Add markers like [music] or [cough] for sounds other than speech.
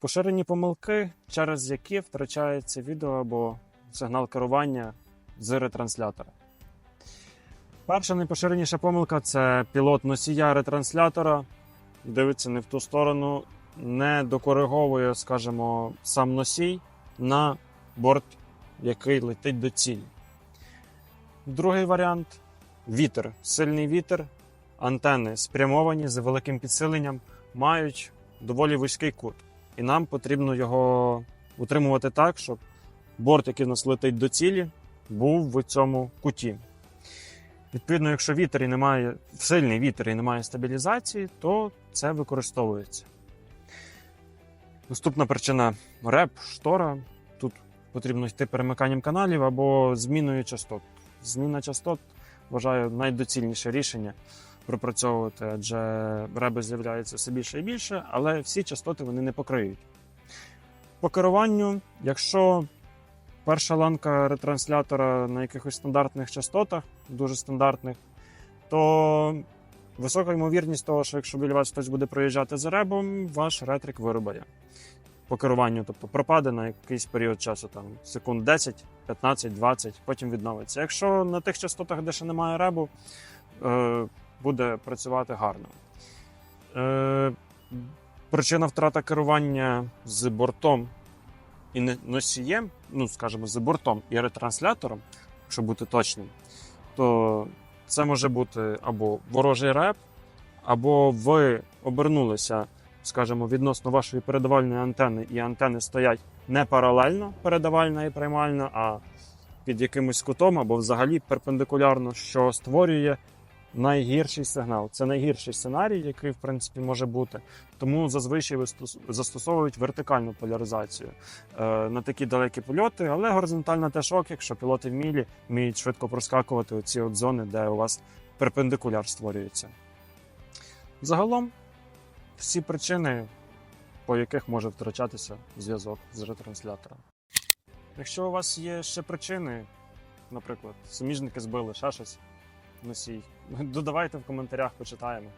Поширені помилки, через які втрачається відео або сигнал керування з ретранслятора. Перша найпоширеніша помилка це пілот носія ретранслятора. Дивиться не в ту сторону, не докориговує, скажімо, сам носій на борт, який летить до цілі. Другий варіант вітер. Сильний вітер, антени спрямовані з великим підсиленням, мають доволі вузький кут. І нам потрібно його утримувати так, щоб борт, який в нас летить до цілі, був в цьому куті. Відповідно, якщо вітер і немає, сильний вітер і немає стабілізації, то це використовується. Наступна причина реп, штора. Тут потрібно йти перемиканням каналів або зміною частот. Зміна частот вважаю найдоцільніше рішення пропрацьовувати, адже реби з'являються все більше і більше, але всі частоти вони не покриють. По керуванню, якщо перша ланка ретранслятора на якихось стандартних частотах, дуже стандартних, то висока ймовірність того, що якщо біля вас хтось буде проїжджати за ребом, ваш ретрик вирубає по керуванню, тобто пропаде на якийсь період часу, там секунд 10, 15, 20, потім відновиться. Якщо на тих частотах, де ще немає ребу, е, буде працювати гарно. Е, причина втрата керування з бортом і носієм, ну скажімо, з бортом і ретранслятором, якщо бути точним, то це може бути або ворожий реп, або ви обернулися, скажімо, відносно вашої передавальної антени, і антени стоять не паралельно передавальна і приймальна, а під якимось кутом або взагалі перпендикулярно, що створює найгірший сигнал. Це найгірший сценарій, який в принципі може бути. Тому зазвичай застосовують вертикальну поляризацію е, на такі далекі польоти, але горизонтальна теж ок, якщо пілоти вмілі, вміють швидко проскакувати оці от зони, де у вас перпендикуляр створюється. Загалом, всі причини, по яких може втрачатися зв'язок з ретранслятором. Якщо у вас є ще причини, наприклад, суміжники збили ще щось, носій, [laughs] додавайте в коментарях, почитаємо.